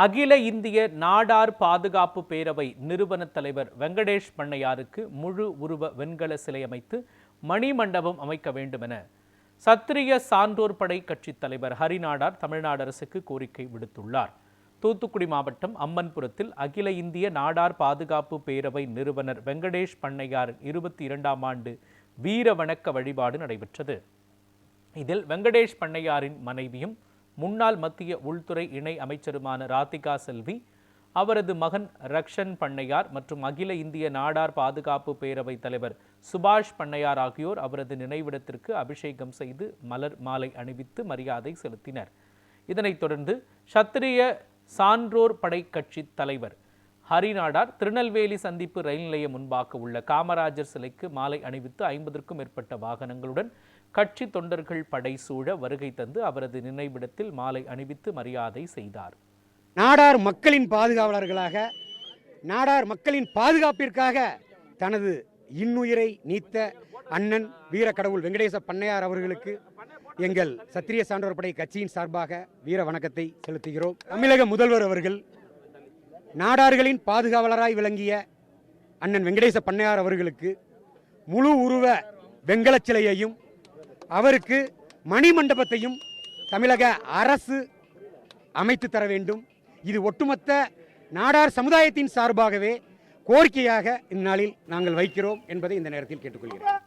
அகில இந்திய நாடார் பாதுகாப்பு பேரவை நிறுவன தலைவர் வெங்கடேஷ் பண்ணையாருக்கு முழு உருவ வெண்கல சிலை அமைத்து மணிமண்டபம் அமைக்க வேண்டும் என சத்திரிய சான்றோர் படை கட்சித் தலைவர் ஹரிநாடார் தமிழ்நாடு அரசுக்கு கோரிக்கை விடுத்துள்ளார். தூத்துக்குடி மாவட்டம் அம்மன்புரத்தில் அகில இந்திய நாடார் பாதுகாப்பு பேரவை நிறுவனர் வெங்கடேஷ் பண்ணையாரின் இருபத்தி இரண்டாம் ஆண்டு வீர வணக்க வழிபாடு நடைபெற்றது. இதில் வெங்கடேஷ் பண்ணையாரின் மனைவியும் முன்னாள் மத்திய உள்துறை இணை அமைச்சருமான ராதிகா செல்வி அவரது மகன் ரக்ஷன் பண்ணையார் மற்றும் அகில இந்திய நாடார் பாதுகாப்பு பேரவை தலைவர் சுபாஷ் பண்ணையார் ஆகியோர் அவரது நினைவிடத்திற்கு அபிஷேகம் செய்து மலர் மாலை அணிவித்து மரியாதை செலுத்தினர். இதனைத் தொடர்ந்து சத்திரிய சான்றோர் படை கட்சி தலைவர் ஹரிநாடார் திருநெல்வேலி சந்திப்பு ரயில் நிலையம் முன்பாக உள்ள காமராஜர் சிலைக்கு மாலை அணிவித்து ஐம்பதற்கும் மேற்பட்ட வாகனங்களுடன் கட்சி தொண்டர்கள் படை சூழ வருகை தந்து அவரது நினைவிடத்தில் மாலை அணிவித்து மரியாதை செய்தார். நாடார் மக்களின் பாதுகாவலர்களாக நாடார் மக்களின் பாதுகாப்பிற்காக தனது இன்னுயிரை நீத்த அண்ணன் வீர கடவுள் வெங்கடேச பண்ணையார் அவர்களுக்கு எங்கள் சத்திரிய சான்றோர் படை கட்சியின் சார்பாக வீர வணக்கத்தை செலுத்துகிறோம். தமிழக முதல்வர் அவர்கள் நாடார்களின் பாதுகாவலராய் விளங்கிய அண்ணன் வெங்கடேச பண்ணையார் அவர்களுக்கு முழு உருவ வெங்கலச் சிலையையும் அவருக்கு மணிமண்டபத்தையும் தமிழக அரசு அமைத்து தர வேண்டும். இது ஒட்டுமொத்த நாடார் சமுதாயத்தின் சார்பாகவே கோரிக்கையாக இந்நாளில் நாங்கள் வைக்கிறோம் என்பதை இந்த நேரத்தில் கேட்டுக்கொள்கிறேன்.